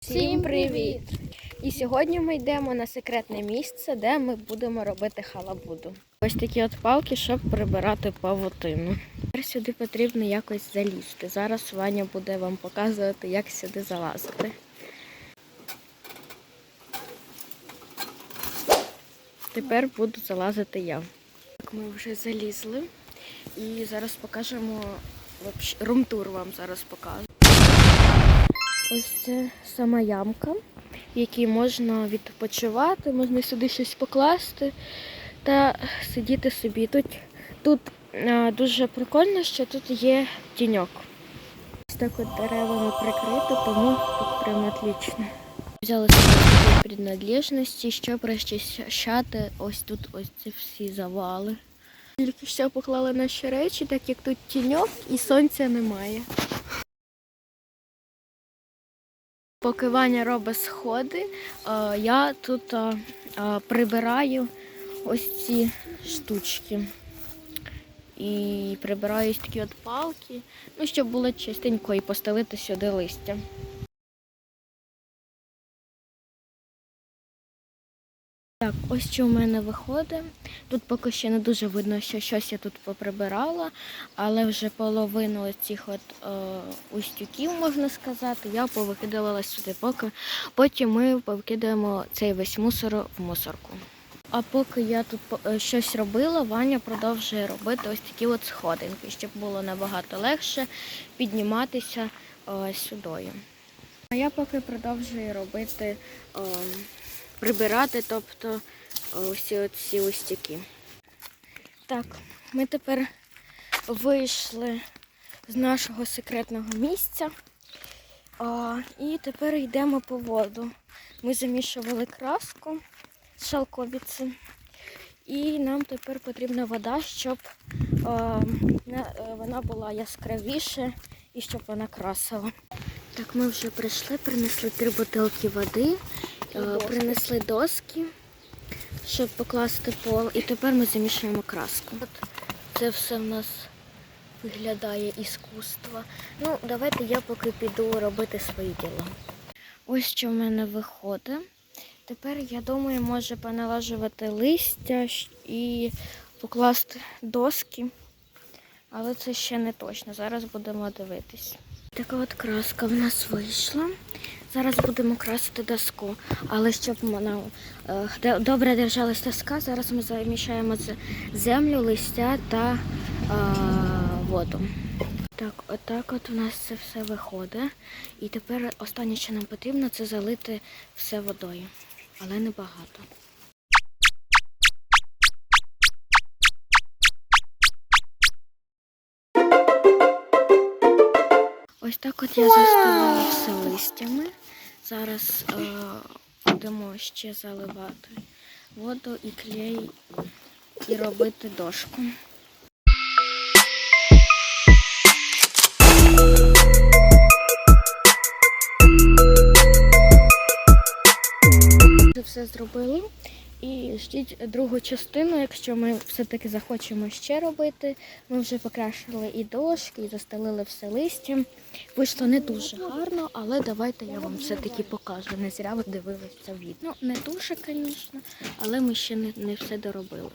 Всім привіт! І сьогодні ми йдемо на секретне місце, де ми будемо робити халабуду. Ось такі от палки, щоб прибирати павутину. Тепер сюди потрібно якось залізти. Зараз Ваня буде вам показувати, як сюди залазити. Тепер буду залазити я. Так, ми вже залізли і зараз покажемо румтур вам зараз покажу. Ось це сама ямка, в якій можна відпочивати, можна сюди щось покласти та сидіти собі. Тут, тут а, дуже прикольно, що тут є тіньок. Ось так от деревами прикрито, тому тут прям отлично. Взяли собі принадлежності, щоб розчищати ось тут ось ці всі завали. Тільки що поклали наші речі, так як тут тіньок і сонця немає. Поки Ваня робить сходи, е, я тут е, е, прибираю ось ці штучки. І прибираю ось такі от палки, ну, щоб було чистенько і постелити сюди листя. Так, ось що в мене виходить. Тут поки ще не дуже видно, що щось я тут поприбирала, але вже половину цих от е, устюків, можна сказати, я повикидувала сюди. Поки потім ми повикидаємо цей весь мусор в мусорку. А поки я тут е, щось робила, Ваня продовжує робити ось такі от сходинки, щоб було набагато легше підніматися е, сюди. А я поки продовжую робити, е, прибирати, тобто всі ці устюки. Так, ми тепер вийшли з нашого секретного місця. А, і тепер йдемо по воду. Ми замішували краску з шалковиці. І нам тепер потрібна вода, щоб а, вона була яскравіше і щоб вона красила. Так, ми вже прийшли, принесли три бутилки води, доски. принесли доски, щоб покласти пол. І тепер ми замішуємо краску. Це все в нас виглядає іскусство. Ну, давайте я поки піду робити свої діла. Ось що в мене виходить. Тепер, я думаю, може поналажувати листя і покласти доски. Але це ще не точно. Зараз будемо дивитись. Така от краска в нас вийшла. Зараз будемо красити доску. Але щоб вона е, добре держалась доска, зараз ми замішаємо з- землю, листя та е, воду. Так, отак от у нас це все виходить. І тепер останнє, що нам потрібно, це залити все водою. Але не багато. Ось так от я застелила все листями. Зараз е, будемо ще заливати воду і клей і робити дошку. Все зробили. І ждіть другу частину, якщо ми все-таки захочемо ще робити. Ми вже покращили і дошки, і застелили все листям. Вийшло не дуже гарно, але давайте я вам все-таки покажу. Не зря ви дивилися відео. Ну, не дуже, звісно, але ми ще не, не все доробили.